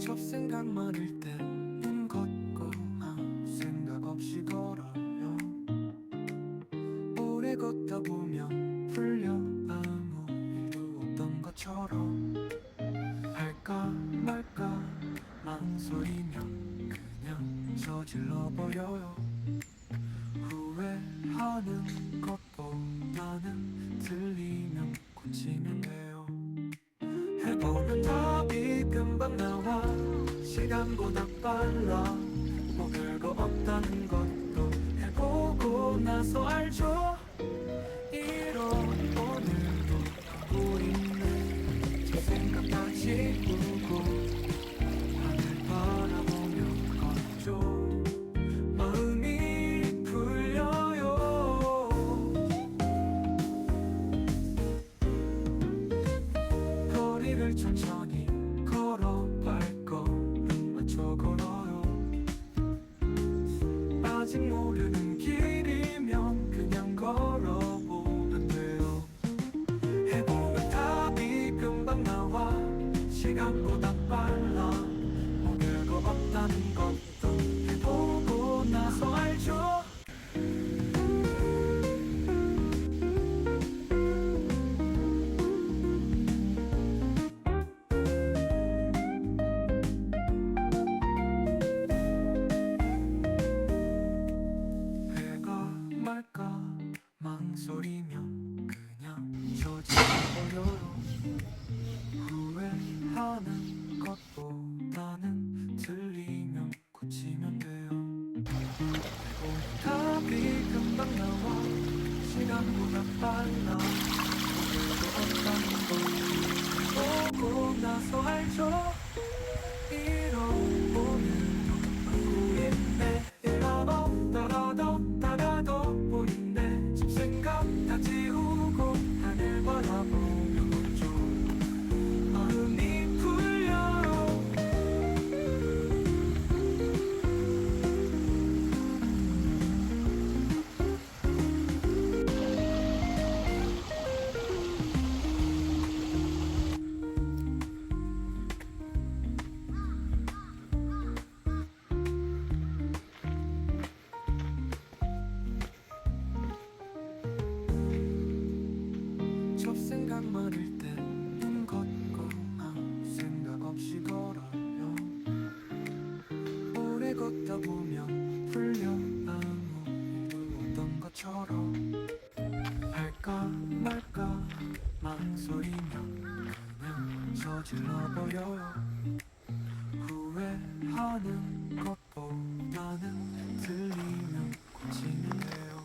잡생각 많을 땐눈 걷고 아무 생각 없이 걸어요. 오래 걷다 보면 풀려 아무 일도 없던 것처럼 할까 말까 망설이면 그냥 저질러 버려요. 후회하는 것보다는 들리 시간보다 빨라. 뭐 별거 없다는 것도 해보고 나서 알죠 아직 모르는 길이면 그냥 걸어보면 돼요. 해보면 답이 금방 나와. 시간보다 빨라. 뭐 별거 없다는 것 집생 걷다 보면 풀려. 아무 일도 것처럼 할까 말까 망설이면 그냥 저질러 버려요 후회하는 것보다는 들리면 고치면 돼요.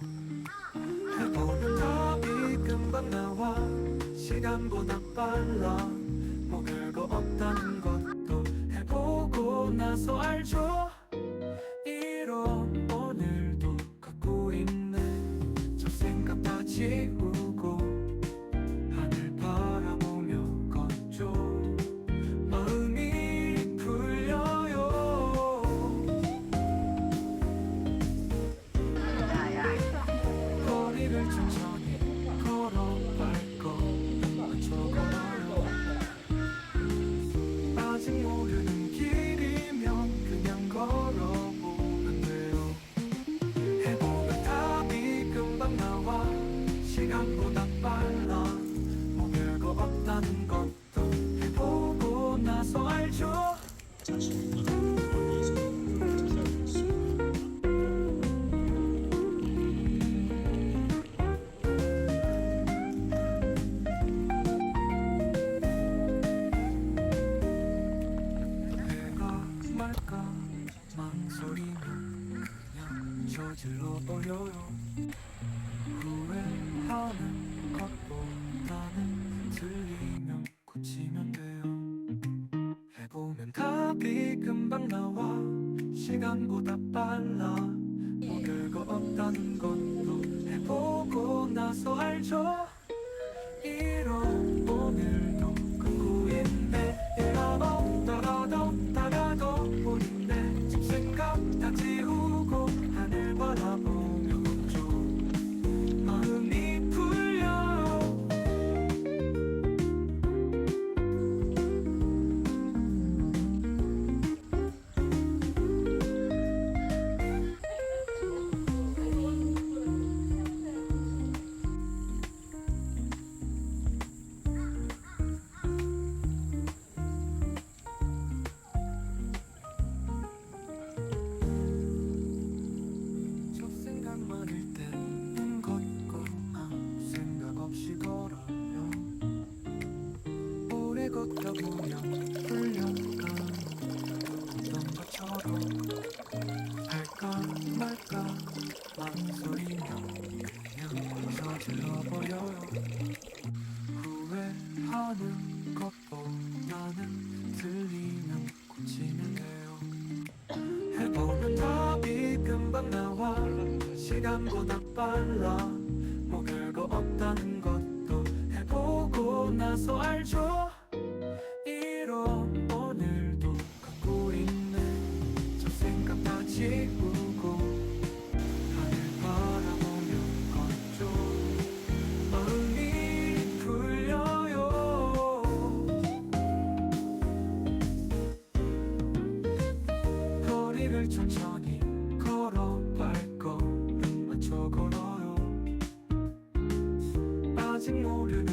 해보면 답이 금방 나와. 시간보다 빨라 말까? 망설이면 그냥 저질러 버려요. 후회하는 것보다는 들리면 고치면 돼요. 해보면 답이 금방 나와. 시간보다 빨라. 뭐 별거 없다는 것도 해보고 나서 알죠 하는 것보다는 들리면 고치면 돼요. 해보면 답이 금방 나와. 시간보다 빨라. 뭐 별거 없다는 것도 해보고 나서 알죠. 이런 오늘도 갖고 있네 저 생각 다 지고 Senhor